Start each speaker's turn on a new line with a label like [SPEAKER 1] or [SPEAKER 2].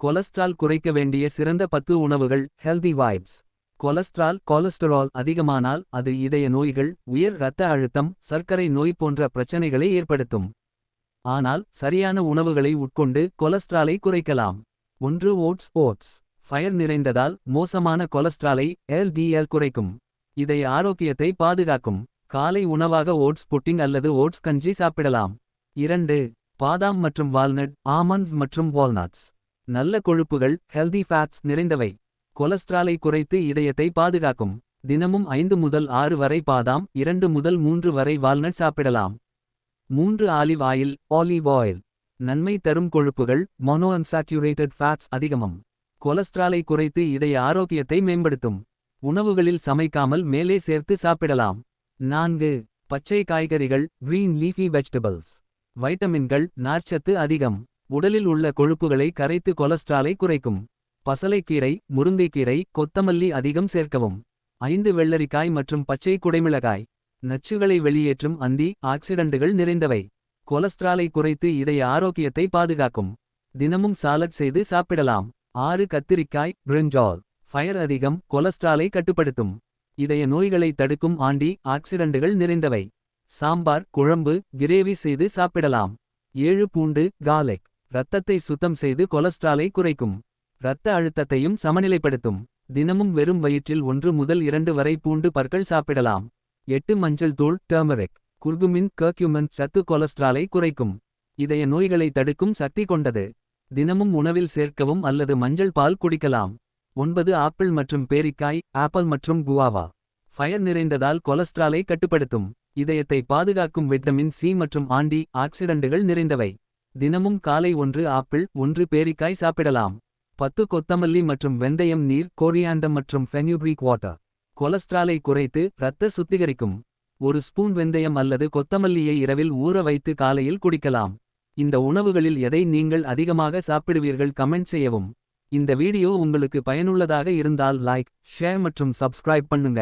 [SPEAKER 1] Cholesterol குறைக்க வேண்டிய சிறந்த பத்து உணவுகள் ஹெல்தி வைப்ஸ் கொலஸ்ட்ரால் கொலஸ்டரால் அதிகமானால் அது இதய நோய்கள் உயர் இரத்த அழுத்தம் சர்க்கரை நோய் போன்ற பிரச்சனைகளை ஏற்படுத்தும். ஆனால் சரியான உணவுகளை உட்கொண்டு கொலஸ்ட்ராலை குறைக்கலாம். ஒன்று ஓட்ஸ். ஓட்ஸ் ஃபயர் நிறைந்ததால் மோசமான கொலஸ்ட்ராலை எல்டிஎல் குறைக்கும். இதய ஆரோக்கியத்தை பாதுகாக்கும். காலை உணவாக ஓட்ஸ் புட்டிங் அல்லது ஓட்ஸ் கஞ்சி சாப்பிடலாம். இரண்டு பாதாம் மற்றும் வால்நட் ஆமண்ட்ஸ் மற்றும் வால்நட்ஸ். நல்ல கொழுப்புகள் ஹெல்தி ஃபேட்ஸ் நிறைந்தவை. கொலஸ்ட்ராலை குறைத்து இதயத்தை பாதுகாக்கும். தினமும் ஐந்து முதல் ஆறு வரை பாதாம் இரண்டு முதல் மூன்று வரை வால்நட் சாப்பிடலாம். மூன்று ஆலிவ் ஆயில் ஆலிவ் ஆயில் நன்மை தரும் கொழுப்புகள் மொனோ அன்சாச்சுரேட்டட் ஃபேட்ஸ் அதிகமம். கொலஸ்ட்ராலை குறைத்து இதய ஆரோக்கியத்தை மேம்படுத்தும். உணவுகளில் சமைக்காமல் மேலே சேர்த்து சாப்பிடலாம். நான்கு பச்சை காய்கறிகள் green லீஃபி வெஜிடபிள்ஸ் வைட்டமின்கள் நார்ச்சத்து அதிகம். உடலில் உள்ள கொழுப்புகளை கரைத்து கொலஸ்ட்ராலை குறைக்கும். பசலைக்கீரை முருங்கைக்கீரை கொத்தமல்லி அதிகம் சேர்க்கவும். ஐந்து வெள்ளரிக்காய் மற்றும் பச்சை குடைமிளகாய். நச்சுகளை வெளியேற்றும் அந்தி ஆக்சிடண்டுகள் நிறைந்தவை. கொலஸ்ட்ராலை குறைத்து இதய ஆரோக்கியத்தை பாதுகாக்கும். தினமும் சாலட் செய்து சாப்பிடலாம். ஆறு கத்திரிக்காய் பிரிஞ்சால். ஃபயர் அதிகம் கொலஸ்ட்ராலை கட்டுப்படுத்தும். இதய நோய்களை தடுக்கும் ஆண்டி ஆக்சிடண்டுகள் நிறைந்தவை. சாம்பார் குழம்பு கிரேவி செய்து சாப்பிடலாம். ஏழு பூண்டு காலெக் இரத்தத்தை சுத்தம் செய்து கொலஸ்ட்ராலை குறைக்கும். இரத்த அழுத்தத்தையும் சமநிலைப்படுத்தும். தினமும் வெறும் வயிற்றில் ஒன்று முதல் இரண்டு வரை பூண்டு பற்கள் சாப்பிடலாம். எட்டு மஞ்சள் தூள் டர்மரிக் குர்குமின் கர்க்யூமன் சத்து கொலஸ்ட்ராலை குறைக்கும். இதய நோய்களை தடுக்கும் சக்தி கொண்டது. தினமும் உணவில் சேர்க்கவும் அல்லது மஞ்சள் பால் குடிக்கலாம். ஒன்பது ஆப்பிள் மற்றும் பேரிக்காய் ஆப்பிள் மற்றும் குவாவா. ஃபயர் நிறைந்ததால் கொலஸ்ட்ராலை கட்டுப்படுத்தும். இதயத்தை பாதுகாக்கும் விட்டமின் சி மற்றும் ஆண்டி ஆக்சிடண்டுகள் நிறைந்தவை. தினமும் காலை ஒன்று ஆப்பிள் ஒன்று பேரிக்காய் சாப்பிடலாம். பத்து கொத்தமல்லி மற்றும் வெந்தயம் நீர் கோரியாண்டம் மற்றும் ஃபென்யூப்ரீக் வாட்டர். கொலஸ்ட்ராலை குறைத்து இரத்த சுத்திகரிக்கும். ஒரு ஸ்பூன் வெந்தயம் அல்லது கொத்தமல்லியை இரவில் ஊற வைத்து காலையில் குடிக்கலாம். இந்த உணவுகளில் எதை நீங்கள் அதிகமாக சாப்பிடுவீர்கள் கமெண்ட் செய்யவும். இந்த வீடியோ உங்களுக்கு பயனுள்ளதாக இருந்தால் லைக் ஷேர் மற்றும் சப்ஸ்கிரைப் பண்ணுங்க.